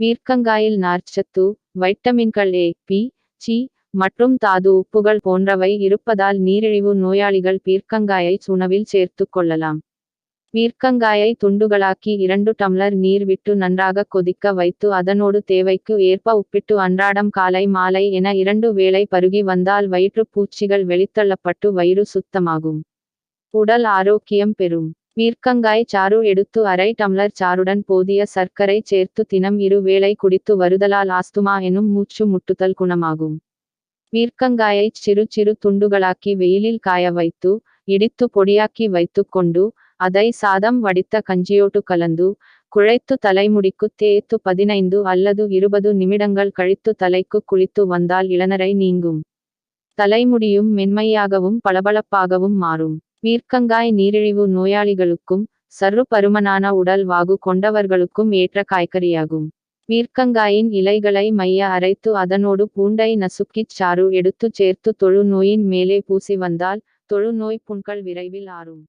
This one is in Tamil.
பீர்க்கங்காயில் நார்ச்சத்து வைட்டமின்கள் ஏ பி சி மற்றும் தாது உப்புகள் போன்றவை இருப்பதால் நீரிழிவு நோயாளிகள் பீர்க்கங்காயை உணவில் சேர்த்துக் கொள்ளலாம். பீர்க்கங்காயை துண்டுகளாக்கி இரண்டு டம்ளர் நீர் விட்டு நன்றாக கொதிக்க வைத்து அதனோடு தேவைக்கு ஏற்ப உப்பிட்டு அன்றாடம் காலை மாலை என இரண்டு வேளை பருகி வந்தால் வயிற்றுப் பூச்சிகள் வெளித்தள்ளப்பட்டு வயிறு சுத்தமாகும். உடல் ஆரோக்கியம் பெறும். பீர்க்கங்காய் சாறு எடுத்து அரை டம்ளர் சாருடன் போதிய சர்க்கரை சேர்த்து தினம் இரு வேளை குடித்து வருதலால் ஆஸ்துமா எனும் மூச்சு முட்டுதல் குணமாகும். பீர்க்கங்காயை சிறு சிறு துண்டுகளாக்கி வெயிலில் காய வைத்து இடித்து பொடியாக்கி வைத்துக்கொண்டு அதை சாதம் வடித்த கஞ்சியோட்டு கலந்து குழைத்து தலைமுடிக்கு தேய்த்து பதினைந்து அல்லது இருபது நிமிடங்கள் கழித்து தலைக்கு குளித்து வந்தால் இளநரை நீங்கும். தலைமுடியும் மென்மையாகவும் பளபளப்பாகவும் மாறும். வீர்க்கங்காய் நீரிழிவு நோயாளிகளுக்கும் சர்ரு பருமனான உடல் வாகு கொண்டவர்களுக்கும் ஏற்ற காய்கறியாகும். வீர்க்கங்காயின் இலைகளை மைய அரைத்து அதனோடு பூண்டை நசுக்கிச் சாறு எடுத்து சேர்த்து தொழுநோயின் மேலே பூசி வந்தால் தொழு நோய் புண்கள் விரைவில் ஆறும்.